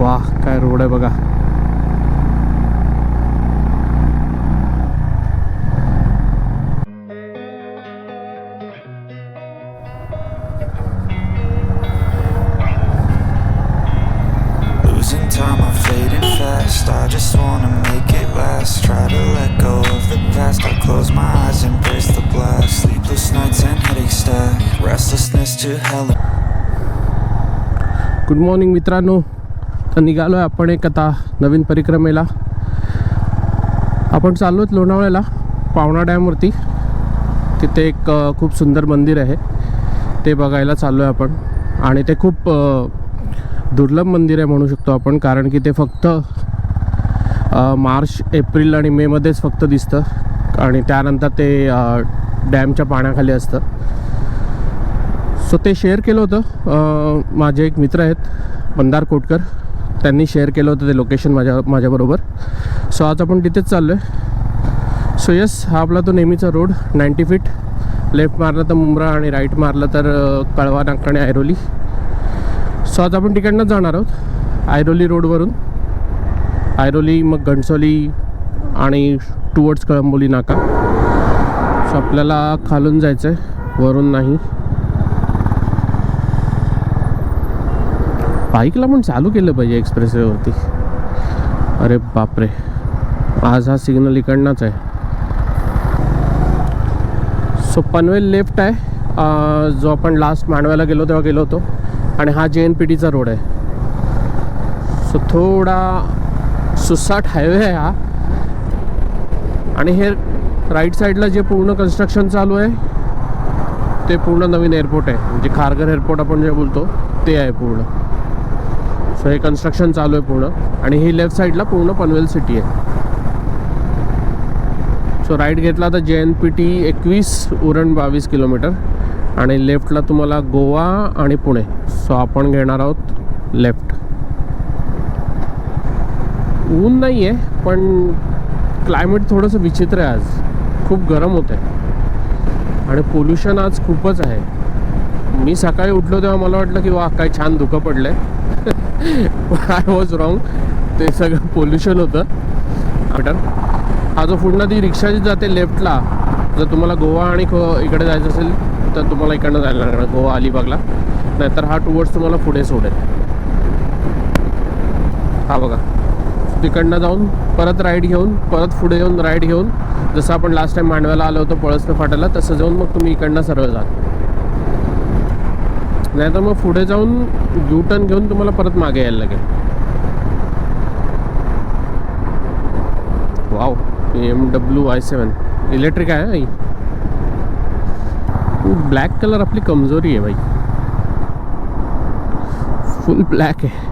वा काय रोड आहे बघा Losing time, I'm fading fast. I just wanna make it last. Try to let go of the past. I close my eyes, embrace the blast. Sleepless nights and headaches stack. Restlessness to hell. Good morning मित्रांनो तर निघालो आहे आपण एक आता नवीन परिक्रमेला. आपण चाललो आहेत लोणावळ्याला पावणा डॅमवरती तिथे एक खूप सुंदर मंदिर आहे. ते बघायला चाललो आहे आपण. आणि ते खूप दुर्लभ मंदिर आहे म्हणू शकतो आपण कारण की ते फक्त मार्च एप्रिल आणि मेमध्येच फक्त दिसतं. आणि त्यानंतर ते डॅमच्या पाण्याखाली असतं. सो ते शेअर केलं होतं. माझे एक मित्र आहेत मंदार कोटकर. त्यांनी शेअर केलं होतं ते लोकेशन माझ्या माझ्याबरोबर. सो आज आपण तिथेच चाललो आहे सो येस हा आपला तो नेहमीचा रोड नाईंटी फीट लेफ्ट मारलं तर मुंब्रा आणि राईट मारलं तर कळवा नाका आणि ऐरोली. सो आज आपण तिकडनंच जाणार आहोत. ऐरोली रोडवरून ऐरोली मग घणसोली आणि टुवर्ड्स कळंबोली नाका. सो आपल्याला खालून जायचं आहे वरून नाही. बाईकला पण चालू केलं पाहिजे एक्सप्रेसवेवरती. अरे बापरे. आज हा सिग्नल इकडनाच आहे. सो पनवेल लेफ्ट आहे. जो आपण लास्ट मांडव्याला गेलो तेव्हा गेलो होतो. आणि हा जे एन पी टीचा रोड आहे. सो थोडा सुसाट हायवे आहे हा. आणि हे राईट साईडला जे पूर्ण कन्स्ट्रक्शन चालू आहे ते पूर्ण नवीन एअरपोर्ट आहे. म्हणजे खारघर एअरपोर्ट आपण जे बोलतो ते आहे पूर्ण. सो हे कन्स्ट्रक्शन चालू आहे पूर्ण. आणि ही लेफ्ट साईडला पूर्ण पनवेल सिटी आहे. सो राईट घेतला तर जे एन पी टी एकवीस उरण बावीस किलोमीटर. आणि लेफ्टला तुम्हाला गोवा आणि पुणे. सो आपण घेणार आहोत लेफ्ट ऊन नाही आहे पण क्लायमेट थोडंसं विचित्र आहे आज. खूप गरम होतं आहे आणि पोल्युशन आज खूपच आहे. मी सकाळी उठलो तेव्हा मला वाटलं की वा काय छान धुकं पडलं आहे आय वॉज रॉंग ते सगळं पोल्युशन होतं. मीटर हा जो पुढला ती रिक्षा जी जाते लेफ्टला जर तुम्हाला गोवा आणि खो- इकडे जायचं असेल तर तुम्हाला इकडनं जायला लागणार गोवा अलिबागला. नाहीतर हा टुवर्ड्स तुम्हाला पुढे सोडेल. हा बघा. तिकडनं जाऊन परत राईड घेऊन परत पुढे येऊन राईड घेऊन जसं आपण लास्ट टाइम मांडव्याला आलो होतो पळसने फाट्याला तसं जाऊन मग तुम्ही इकडनं सरळ नाही तर मग पुढे जाऊन यू टर्न घेऊन तुम्हाला परत मागे यायला लागेल. Wow M W I seven electric आहे आई. ब्लॅक कलर आपली कमजोरी आहे भाई. फुल ब्लॅक आहे.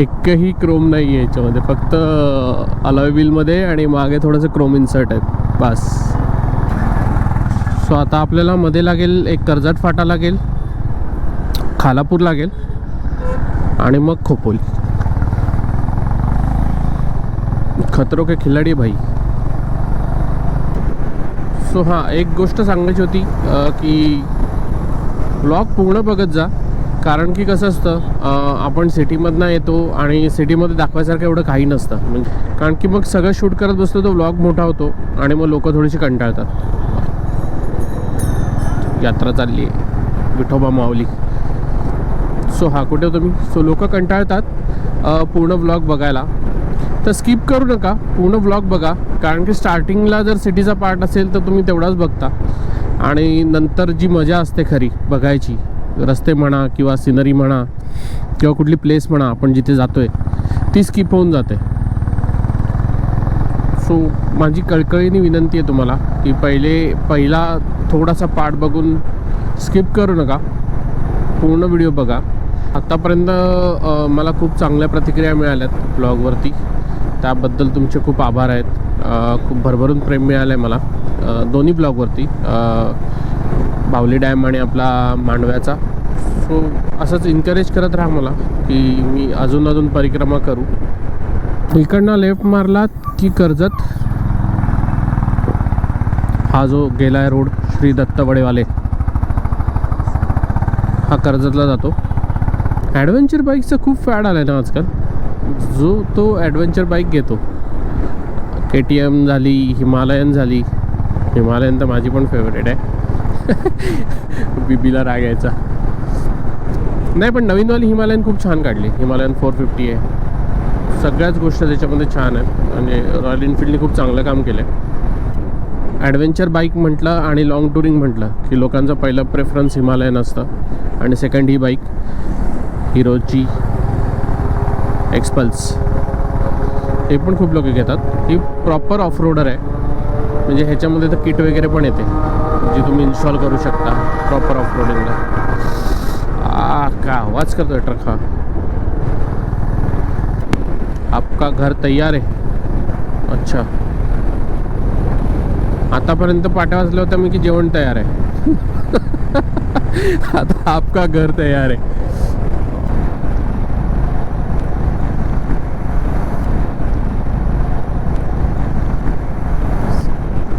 एकही क्रोम नाही आहे याच्यामध्ये. फक्त uh, अलॉय व्हीलमध्ये आणि मागे थोडंसं क्रोम इन्सर्ट आहेत बस. सो आता आपल्याला मध्ये लागेल एक कर्जत फाटा लागेल. खालापूर लागेल. आणि मग खोपोली. खतरो के खिलाडी भाई. सो हां एक गोष्ट सांगायची होती की ब्लॉग पूर्ण बघत जा. कारण की कसं असतं आपण सिटीमधनं येतो आणि सिटीमध्ये दाखवायसारखं एवढं काही नसतं. म्हणजे कारण की मग सगळं शूट करत बसतो तो ब्लॉग मोठा होतो आणि मग लोक थोडीशी कंटाळतात. यात्रा चालली आहे. विठोबा माऊली. सो हा कुठे होतो मी? सो लोक कंटाळतात पूर्ण ब्लॉग बघायला. तर स्किप करू नका पूर्ण ब्लॉग बघा. कारण की स्टार्टिंगला जर सिटीचा पार्ट असेल तर तुम्ही तेवढाच बघता. आणि नंतर जी मजा असते खरी बघायची रस्ते म्हणा किंवा सिनरी म्हणा किंवा कुठली प्लेस म्हणा आपण जिथे जातो आहे ती स्किप होऊन जाते. सो माझी कळकळीने विनंती आहे तुम्हाला की पहिले पहिला थोडासा पार्ट बघून स्किप करू नका. पूर्ण व्हिडिओ बघा. आत्तापर्यंत मला खूप चांगल्या प्रतिक्रिया मिळाल्यात ब्लॉगवरती. त्याबद्दल तुमचे खूप आभार आहेत. खूप भरभरून प्रेम मिळालं आहे मला दोन्ही ब्लॉगवरती बावली डॅम आणि आपला मांडव्याचा. सो असंच इन्करेज करत राहा मला की मी अजून अजून परिक्रमा करू. इकडनं लेफ्ट मारलात की कर्जत. हा जो गेला आहे रोड श्री दत्त वडेवाले. हा कर्जतला जातो. ॲडव्हेंचर बाईकचा खूप फॅड आला आहे ना आजकाल. जो तो ॲडव्हेंचर बाईक घेतो. के टी एम झाली हिमालयन झाली. हिमालयन तर माझी पण फेवरेट आहे. बीबीला रागायचा नाही पण नवीनवाली हिमालयन खूप छान काढली. हिमालयन फोर फिफ्टी आहे. सगळ्याच गोष्ट त्याच्यामध्ये छान आहेत. म्हणजे रॉयल एनफिल्डने खूप चांगलं काम केलं आहे ॲडव्हेंचर बाईक म्हटलं आणि लाँग टुरिंग म्हटलं की लोकांचा पहिलं प्रेफरन्स हिमालयन असतं. आणि सेकंड ही बाईक हिरोची एक्सपल्स हे पण खूप लोक घेतात. ही प्रॉपर ऑफ रोडर आहे. म्हणजे ह्याच्यामध्ये तर किट वगैरे पण येते. जी तुम्ही इन्स्टॉल करू शकता. प्रॉपर ऑफ रोडिंगला आ का आवाज करतोय ट्रक हा? आपका घर तयार आहे. अच्छा. आतापर्यंत पाट्या वाजल्या होत्या मी की जेवण तयार आहे. आता आपका घर तयार आहे.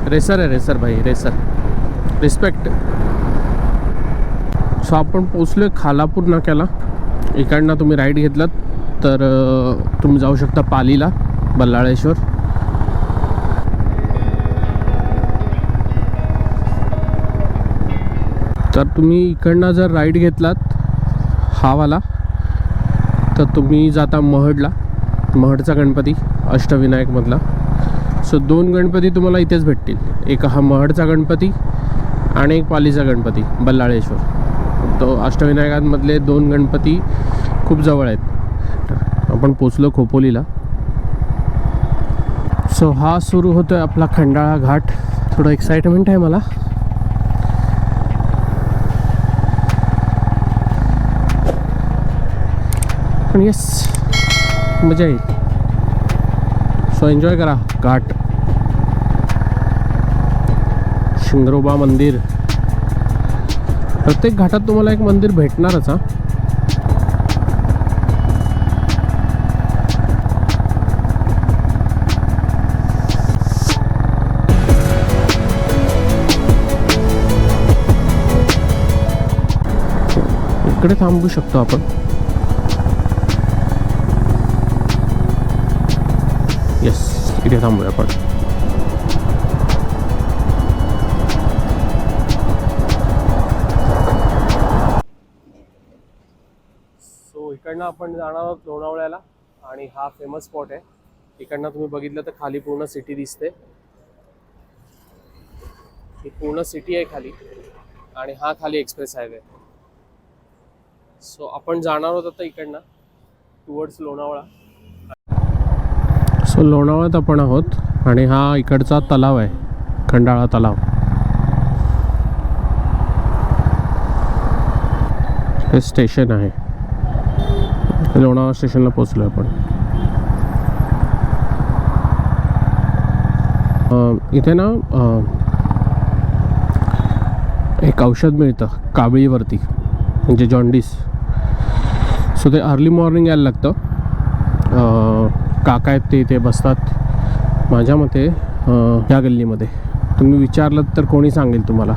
रेसर आहे रेसर भाई रेसर. रिस्पेक्ट सो आपण पोचलोय खालापूर नाक्याला. इकडनं तुम्ही राईड घेतलात तर तुम्ही जाऊ शकता पालीला बल्लाळेश्वर. तर तुम्ही इकडनं जर राईड घेतलात हावाला तर तुम्ही जाता महडला महडचा गणपती अष्टविनायकमधला. सो दोन गणपती तुम्हाला इथेच भेटतील. एक हा महडचा गणपती आणि एक पालीचा गणपती बल्लाळेश्वर. तो अष्टविनायकांमधले दोन गणपती खूप जवळ आहेत. आपण पोचलो खोपोलीला. सो हा सुरू होतोय आपला खंडाळा घाट. थोडं एक्साइटमेंट आहे मला. पण येस मजा येईल. सो एन्जॉय करा. घाट. शिंगरोबा मंदिर. प्रत्येक घाटात तुम्हाला एक मंदिर भेटणारच हा. इकडे थांबू शकतो आपण. येस इथे थांबूया आपण सो इकडनं आपण जाणार आहोत लोणावळ्याला आणि हा फेमस स्पॉट आहे. इकडनं तुम्ही बघितलं तर खाली पूर्ण सिटी दिसते. ही पूर्ण सिटी आहे खाली आणि हा खाली एक्सप्रेस हायवे सो आपण जाणार आहोत आता इकडनं टुवर्ड्स लोणावळा. लोणावळ्यात आपण आहोत आणि हा इकडचा तलाव आहे खंडाळा तलाव. हे स्टेशन आहे. लोणावळा स्टेशनला पोचलो आपण. इथे ना एक औषध मिळतं कावळीवरती म्हणजे जॉन्डिस. सो ते अर्ली मॉर्निंग यायला लागतं. काका आहेत ते इथे बसतात. माझ्या मते या गल्लीमध्ये. तुम्ही विचारलं तर कोणी सांगेल तुम्हाला?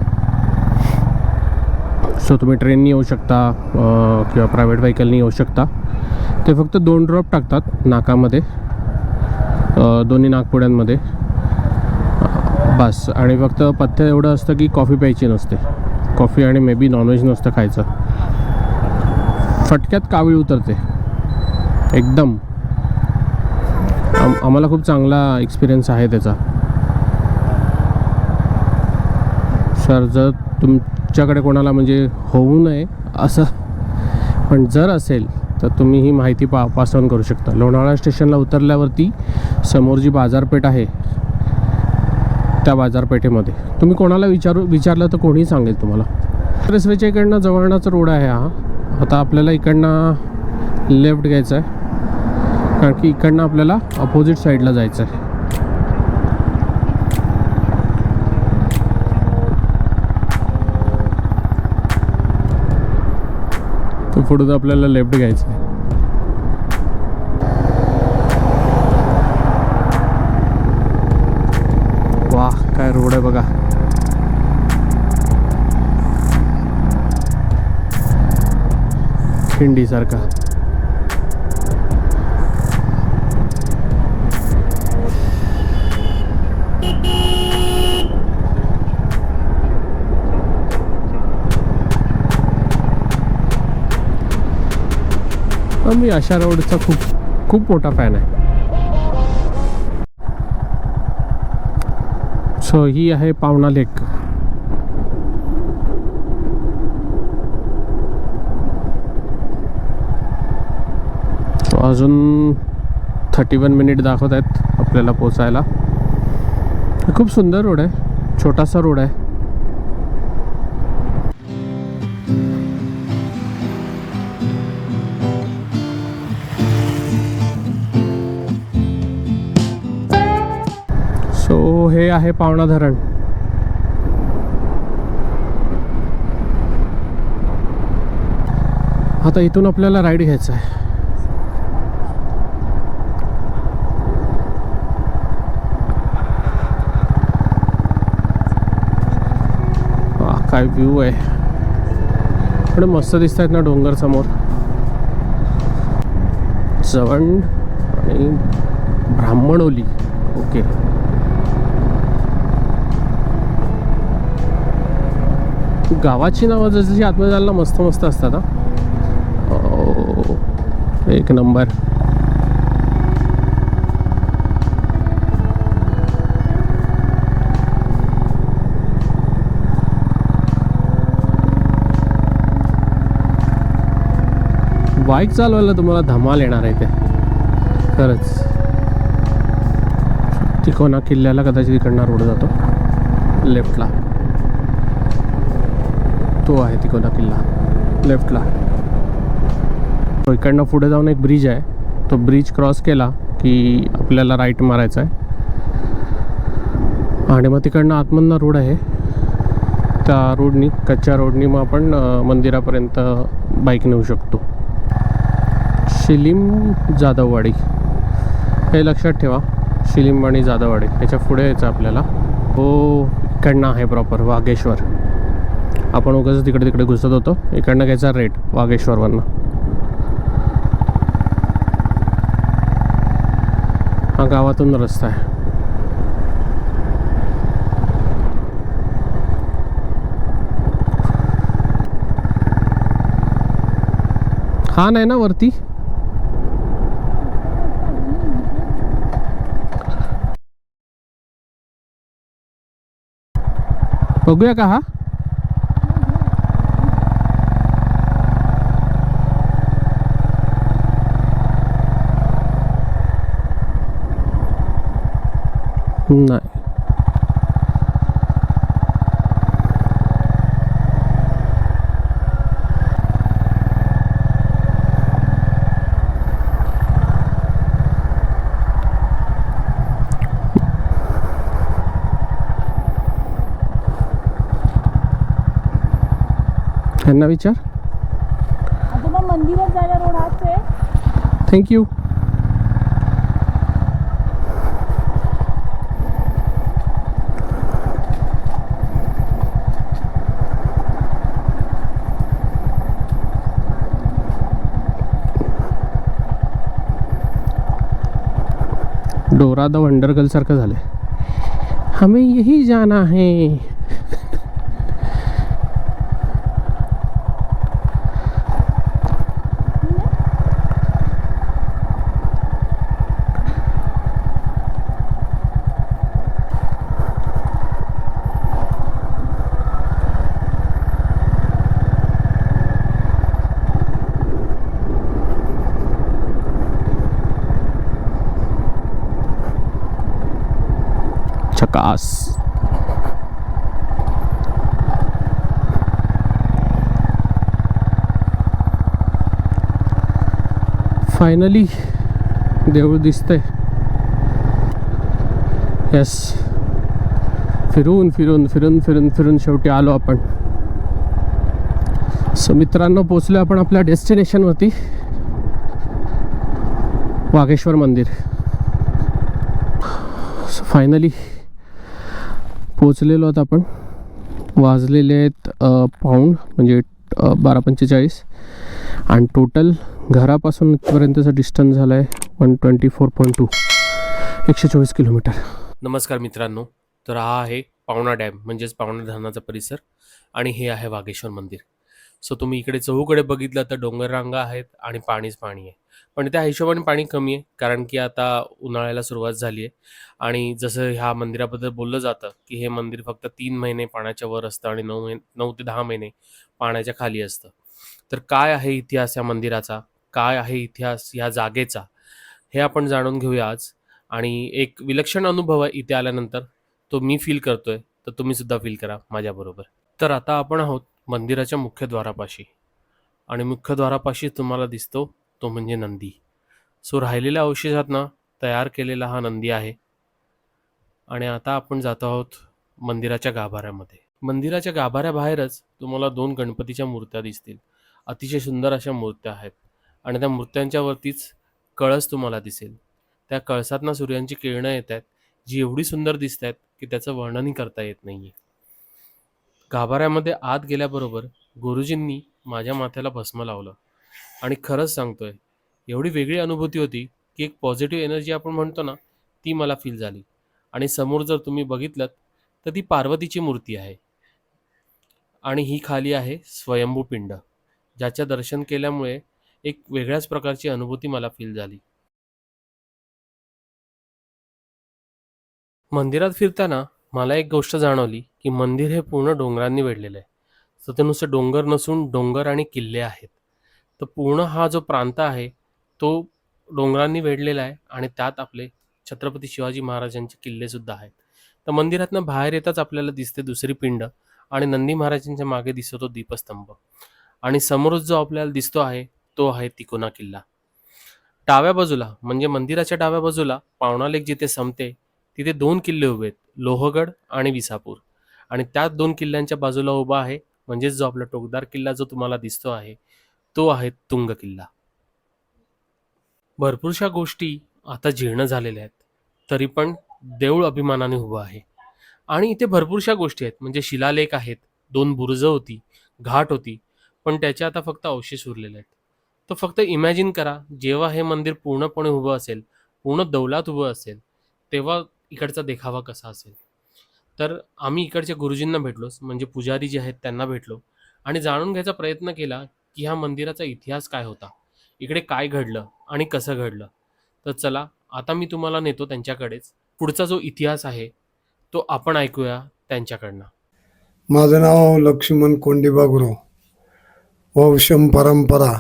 सो तुम्ही ट्रेननी येऊ शकता किंवा प्रायव्हेट व्हेकलनी येऊ शकता. ते फक्त दोन ड्रॉप टाकतात नाकामध्ये दोन्ही नागपुड्यांमध्ये. बस. आणि फक्त पथ्य एवढं असतं की कॉफी प्यायची नसते. कॉफी आणि मे बी नॉनव्हेज नसतं खायचं. फटक्यात कावीळ उतरते. एकदम. आम आम्हाला खूप चांगला एक्सपिरियन्स आहे त्याचा. सर जर तुमच्याकडे कोणाला म्हणजे होऊ नये असं पण जर असेल तर तुम्ही ही माहिती पा पास ऑन करू शकता. लोणावळा स्टेशनला उतरल्यावरती समोर जी बाजारपेठ आहे त्या बाजारपेठेमध्ये. तुम्ही कोणाला विचारू विचारलं तर कोणीही सांगेल तुम्हाला. एक्सप्रेसवेच्या इकडनं जवळनाच रोड आहे हा. आता आपल्याला इकडनं लेफ्ट घ्यायचा आहे. कारण की इकडनं आपल्याला अपोजिट साईडला जायचं आहे तर पुढे आपल्याला लेफ्ट घ्यायचं आहे वा काय रोड आहे बघा. खिंडीसारखा. मी अशा रोडचा खूप खूप मोठा फॅन आहे. सो ही आहे पावना लेक. अजून थर्टी वन मिनिट दाखवत आहेत आपल्याला पोचायला. खूप सुंदर रोड आहे छोटासा रोड आहे. हे आहे पावणा धरण. आता इथून आपल्याला राईड घ्यायचा आहे. काय व्ह्यू आहे. पण मस्त दिसत आहेत ना डोंगर समोर. चवण आणि ब्राह्मणोली. ओके गावाची नावं जशी आतमध्ये जायला मस्त मस्त असतात हा. एक नंबर. बाईक चालवायला तुम्हाला धमाल येणार आहे ते खरंच. तिकोना किल्ल्याला कदाचित इकडनं रोड जातो. लेफ्टला. तो आहे तिकोला किल्ला लेफ्टला. तो इकडनं पुढे जाऊन एक ब्रिज आहे. तो ब्रिज क्रॉस केला की आपल्याला राईट मारायचा आहे. आणि मग तिकडनं आतमधनं रोड आहे. त्या रोडनी कच्च्या रोडनी मग आपण मंदिरापर्यंत बाईक नेऊ शकतो. शिलीम जाधववाडी. हे लक्षात ठेवा. शिलीम आणि जाधववाडी. याच्यापुढे यायचं आपल्याला. हो इकडनं आहे प्रॉपर वागेश्वर. आपण उगाच तिकडे तिकडे घुसत होतो. इकडनं घ्यायचा रेट वाघेश्वरवरनं हा गावातून रस्ता आहे. हा नाही ना वरती? बघूया का हा? नाही त्यांना विचार आता मग मंदिरात जायला रोड हाच आहे. Thank you Dora the wonder girl सारखं झालंय. हमें यही जाना है. फायनली देऊळ दिसतंय. येस फिरून फिरून फिरून फिरून फिरून शेवटी आलो आपण. सो मित्रांनो पोचलो आपण आपल्या डेस्टिनेशनवरती वाघेश्वर मंदिर. फायनली पोचलेलो आहोत आपण. वाजलेले आहेत पाऊंड म्हणजे बारा पंचेचाळीस. आणि टोटल घरापासून इथपर्यंतचा डिस्टन्स झाला आहे one twenty four point two एकशे चोवीस किलोमीटर. नमस्कार मित्रांनो तर हा आहे पावणा डॅम म्हणजेच पावणा धरणाचा परिसर आणि हे आहे वाघेश्वर मंदिर. सो तुम्ही इकडे चहूकडे बघितलं तर डोंगररांगा आहेत आणि पाणीच पाणी आहे. पण त्या हिशोबाने पाणी कमी आहे कारण की आता उन्हाळ्याला सुरुवात झाली आहे. आणि जसं ह्या मंदिराबद्दल बोललं जातं की हे मंदिर फक्त तीन महिने पाण्याच्या वर असतं आणि नऊ महिने नऊ ते दहा महिने पाण्याच्या खाली असतं. तर काय आहे इतिहास या मंदिराचा? काय आहे इतिहास या जागेचा? हे आपण जाणून घेऊया आज. आणि एक विलक्षण अनुभव आहे इथे आल्यानंतर. तो मी फील करतोय. तर तुम्ही सुद्धा फील करा माझ्याबरोबर तर आता आपण आहोत मंदिराच्या मुख्यद्वारापाशी आणि मुख्यद्वारापाशी तुम्हाला दिसतो तो म्हणजे नंदी. सो राहिलेल्या अवशेषातनं तयार केलेला हा नंदी आहे. आणि आता आपण जात आहोत मंदिराच्या गाभाऱ्यामध्ये. मंदिराच्या गाभाऱ्याबाहेरच तुम्हाला दोन गणपतीच्या मूर्त्या दिसतील. अतिशय सुंदर अशा मूर्त्या आहेत. आणि त्या मूर्त्यांच्या वरतीच कळस तुम्हाला दिसेल. त्या कळसातना सूर्यांची किरणं येत आहेत. जी एवढी सुंदर दिसत आहेत की त्याचं वर्णनही करता येत नाही आहे गाभाऱ्यामध्ये आत गेल्याबरोबर गुरुजींनी माझ्या माथ्याला भस्म लावलं. आणि खरंच सांगतोय एवढी वेगळी अनुभूती होती की एक पॉझिटिव्ह एनर्जी आपण म्हणतो ना ती मला फील झाली. आणि समोर जर तुम्ही बघितलं तर ती पार्वतीची मूर्ती आहे. आणि ही खाली आहे स्वयंभू पिंड ज्याच्या दर्शन केल्यामुळे एक वेगळ्याच प्रकारची अनुभूती मला फील झाली. मंदिरात फिरताना मला एक गोष्ट जाणवली की मंदिर हे पूर्ण डोंगरांनी वेढलेलं आहे. तर ते नुसतं डोंगर नसून डोंगर आणि किल्ले आहेत. तर पूर्ण हा जो प्रांत आहे तो डोंगरांनी वेढलेला आहे आणि त्यात आपले छत्रपती शिवाजी महाराजांचे किल्ले सुद्धा आहेत. तर मंदिरातनं बाहेर येताच आपल्याला दिसते दुसरी पिंड आणि नंदी महाराजांच्या मागे दिसतो दीपस्तंभ. आणि समोरच जो आपल्याला दिसतो आहे तो आहे तिकोना किल्ला. डाव्या बाजूला म्हणजे मंदिराच्या डाव्या बाजूला पावणा लेक जिथे संपते तिथे दोन किल्ले उभे आहेत लोहगड आणि विसापूर. आणि त्याच दोन किल्ल्यांच्या बाजूला उभा आहे म्हणजेच जो आपला टोकदार किल्ला जो तुम्हाला दिसतो आहे तो आहे तुंग किल्ला. भरपूरशा गोष्टी आता जीर्ण झालेल्या आहेत तरी पण देऊळ अभिमानाने उभं आहे. आणि इथे भरपूरशा गोष्टी आहेत म्हणजे शिलालेख आहेत दोन बुरुजं होती घाट होती पण त्याचे आता फक्त अवशेष उरलेले आहेत. तर फक्त इमॅजिन करा जेव्हा हे मंदिर पूर्णपणे उभं असेल पूर्ण दौलात उभं असेल तेव्हा इकडचा देखावा कसा असेल? तर आम्ही इकडच्या गुरुजींना भेटलोच म्हणजे पुजारी जे आहेत त्यांना भेटलो आणि जाणून घ्यायचा प्रयत्न केला की ह्या मंदिराचा इतिहास काय होता इकडे काय घडलं आणि कसं घडलं. तर चला आता मी तुम्हाला नेतो त्यांच्याकडेच. पुढचा जो इतिहास आहे तो आपण ऐकूया त्यांच्याकडनं. माझं नाव लक्ष्मण कोंडिबा गुरु वंशम परंपरा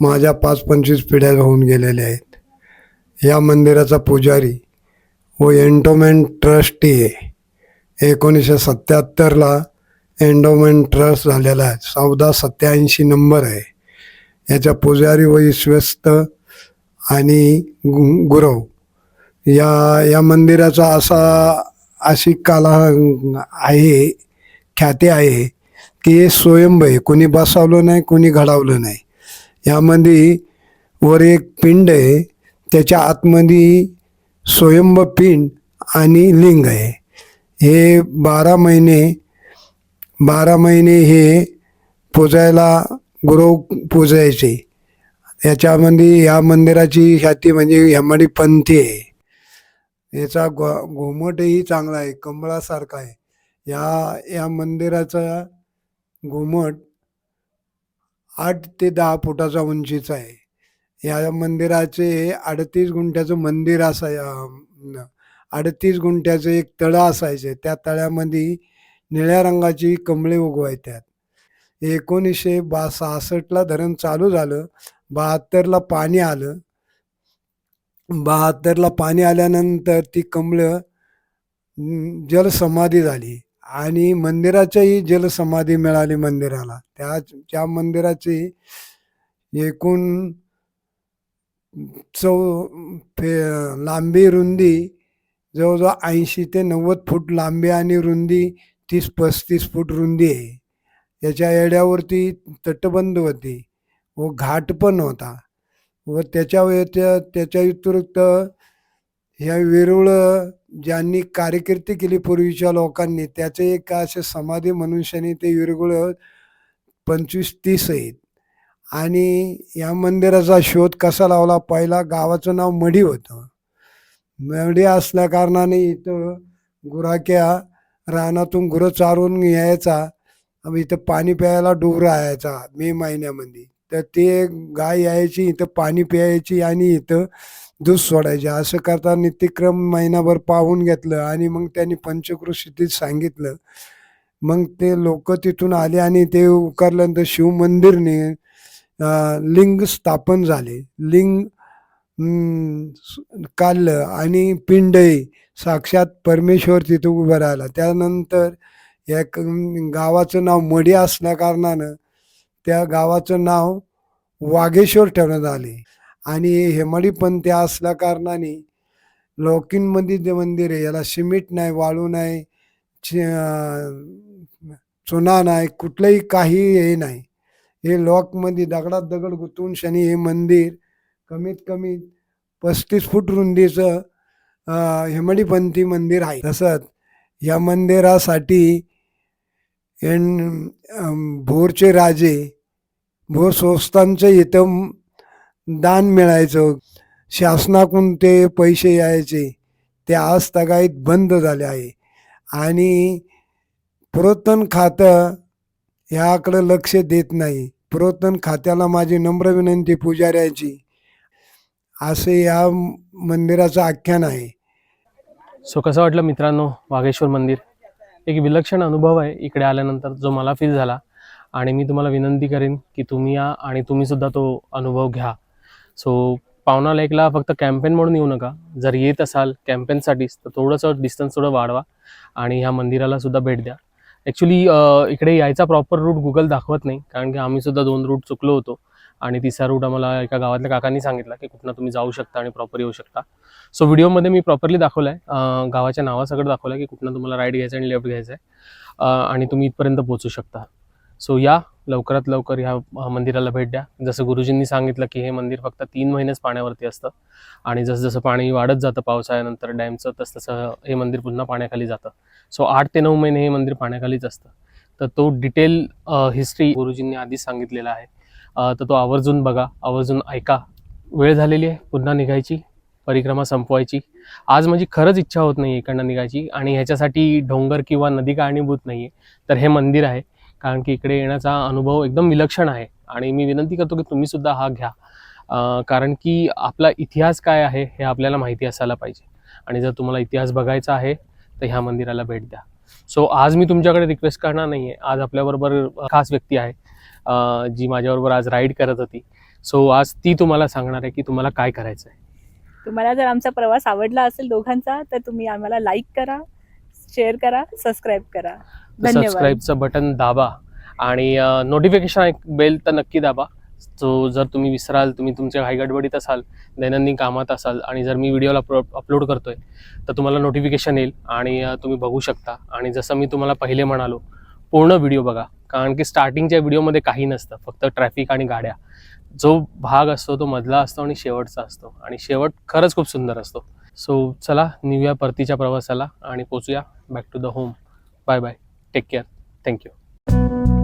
माझ्या पाच पंचवीस पिढ्या होऊन गेलेल्या आहेत. या मंदिराचा पुजारी व एंडोमेंट ट्रस्टी आहे. एकोणीसशे सत्याहत्तरला एंडोमेंट ट्रस्ट झालेला आहे. चौदा सत्याऐंशी नंबर आहे. याच्या पुजारी व विश्वस्त आणि गुरव. या या मंदिराचा असा अशी कला आहे ख्याती आहे की हे स्वयंभ आहे कोणी बसावलं नाही कोणी घडावलं नाही. यामध्ये वर एक पिंड आहे त्याच्या आतमध्ये स्वयंभ पिंड आणि लिंग आहे. हे बारा महिने बारा महिने हे पूजायला गुरव पूजायचे. याच्यामध्ये या मंदिराची ख्याती म्हणजे हेमाडी पंथी आहे. याचा गो घुमटही चांगला आहे कमळासारखा आहे. या या मंदिराचा घुमट आठ ते दहा फुटाचा उंचीचा आहे. या मंदिराचे अडतीस गुंठ्याचं मंदिर असाय अडतीस गुंठ्याचं एक तळं असायचे. त्या तळ्यामध्ये निळ्या रंगाची कमळे उगवायच्यात एकोणीसशे बा सहासष्टला धरण चालू झालं. बहात्तरला पाणी आलं. बहात्तरला पाणी आल्यानंतर ती कमळं जलसमाधी झाली. आणि मंदिराच्याही जलसमाधी मिळाली मंदिराला. त्या त्या मंदिराची एकूण चौ फे लांबी रुंदी जवळजवळ ऐंशी ते नव्वद फूट लांबी आणि रुंदी तीस पस्तीस फूट रुंदी आहे. त्याच्या येड्यावरती तटबंद होती व घाट पण होता व त्याच्या त्याच्या व्यतिरिक्त ह्या वेरूळ ज्यांनी कार्यकिर्दी केली पूर्वीच्या लोकांनी त्याचे एक असे समाधी मनुष्याने ते विरगुळ पंचवीस तीस आहेत. आणि या मंदिराचा शोध कसा लावला? पहिला गावाचं नाव मढी होतं. मढी असल्या कारणाने इथं गुराक्या रानातून गुरं चारून यायचा इथं पाणी प्यायला डोरा यायचा मे महिन्यामध्ये. तर ते गाय यायची इथं पाणी प्यायची आणि इथं दूध सोडायचे. असं करता नित्यक्रम महिनाभर पाहून घेतलं आणि मग त्यांनी पंचकृषीतील सांगितलं. मग ते लोक तिथून आले आणि ते उकारल्यानंतर शिवमंदिरने लिंग स्थापन झाले. लिंग काढलं आणि पिंडई साक्षात परमेश्वर तिथं उभं राहिला. त्यानंतर या गावाचं नाव मडी असल्या कारणानं त्या गावाचं नाव वाघेश्वर ठेवण्यात आले. आणि हेमाडी पंथी असल्या कारणाने लौकिनमध्ये जे मंदिर आहे याला सिमेंट नाही वाळू नाही चुना नाही कुठलंही काही हे नाही. हे लॉकमध्ये दगडात दगड गुंतवून शनी हे मंदिर कमीत कमी पस्तीस फूट रुंदीचं हेमडीपंथी हेमाडीपंथी मंदिर आहे. तसंच या मंदिरासाठी एन भोरचे राजे भोर संस्थांचं इथं दान मिळायचं. शासनाकडून ते पैसे यायचे. ते आज तगाईत बंद झाले आहे. आणि पुरातन खातं ह्याकडं लक्ष देत नाही. पुरातन खात्याला माझी नम्र विनंती पुजाऱ्याची. असे या मंदिराचं आख्यान आहे. सो कसं वाटलं मित्रांनो? वाघेश्वर मंदिर. एक विलक्षण अनुभव आहे इकडे आल्यानंतर जो मला फील झाला. आणि मी तुम्हाला विनंती करेन की तुम्ही या आणि तुम्ही सुद्धा तो अनुभव घ्या. सो पावना लेकला फक्त कॅम्पेन म्हणून येऊ नका. जर येत असाल कॅम्पेनसाठीच तर थोडंसं डिस्टन्स थोडं वाढवा आणि ह्या मंदिराला सुद्धा भेट द्या. ॲक्च्युली इकडे यायचा प्रॉपर रूट गुगल दाखवत नाही कारण की आम्ही सुद्धा दोन रूट चुकलो होतो आणि तिसरा रूट आम्हाला एका गावातल्या काकांनी सांगितला की कुठनं तुम्ही जाऊ शकता आणि प्रॉपर येऊ शकता. सो व्हिडिओमध्ये मी प्रॉपरली दाखवलं आहे गावाच्या नावासकट दाखवलं आहे की कुठनं तुम्हाला राईट घ्यायचं आणि लेफ्ट घ्यायचं आहे आणि तुम्ही इथपर्यंत पोहोचू शकता. सो या लवकरात लवकर ह्या मंदिराला भेट द्या. जसं गुरुजींनी सांगितलं की हे मंदिर फक्त तीन महिनेच पाण्यावरती असतं आणि जसं जसं पाणी वाढत जातं पावसाळ्यानंतर डॅमचं तसं तसं हे मंदिर पुन्हा पाण्याखाली जातं. सो आठ ते नऊ महिने हे मंदिर पाण्याखालीच असतं. तर तो डिटेल हिस्ट्री गुरुजींनी आधीच सांगितलेला आहे. तर तो आवर्जून बघा आवर्जून ऐका. वेळ झालेली आहे पुन्हा निघायची परिक्रमा संपवायची. आज माझी खरंच इच्छा होत नाही इकडनं निघायची आणि ह्याच्यासाठी डोंगर किंवा नदी कारणीभूत नाही आहे तर हे मंदिर आहे. कारण की इकडे येण्याचा अनुभव एकदम विलक्षण आहे. आणि मी विनंती करतो की तुम्ही सुद्धा हा घ्या. कारण की आपला इतिहास काय आहे हे आपल्याला माहिती असायला पाहिजे. आणि जर तुम्हाला इतिहास बघायचा आहे तर ह्या मंदिराला भेट द्या. सो आज मी तुमच्याकडे रिक्वेस्ट करणार नाही आहे आज आपल्याबरोबर खास व्यक्ती आहे जी माझ्याबरोबर आज राईड करत होती. सो आज ती तुम्हाला सांगणार आहे की तुम्हाला काय करायचं आहे तुम्हाला जर आमचा प्रवास आवडला असेल दोघांचा तर तुम्ही आम्हाला लाईक करा. शेअर करा सबस्क्राईब करा. सबस्क्राईबचं बटन दाबा आणि नोटिफिकेशन एक बेल तर नक्की दाबा. सो जर तुम्ही विसराल तुम्ही तुमच्या घाई गडबडीत असाल दैनंदिन कामात असाल आणि जर मी व्हिडिओला अपलोड करतोय तर तुम्हाला नोटिफिकेशन येईल आणि तुम्ही बघू शकता. आणि जसं मी तुम्हाला पहिले म्हणालो पूर्ण व्हिडिओ बघा. कारण की स्टार्टिंगच्या व्हिडिओमध्ये काही नसतं फक्त ट्रॅफिक आणि गाड्या. जो भाग असतो तो मधला असतो आणि शेवटचा असतो. आणि शेवट खरंच खूप सुंदर असतो. सो चला निघूया परतीच्या प्रवासाला आणि पोचूया back to the home bye bye take care thank you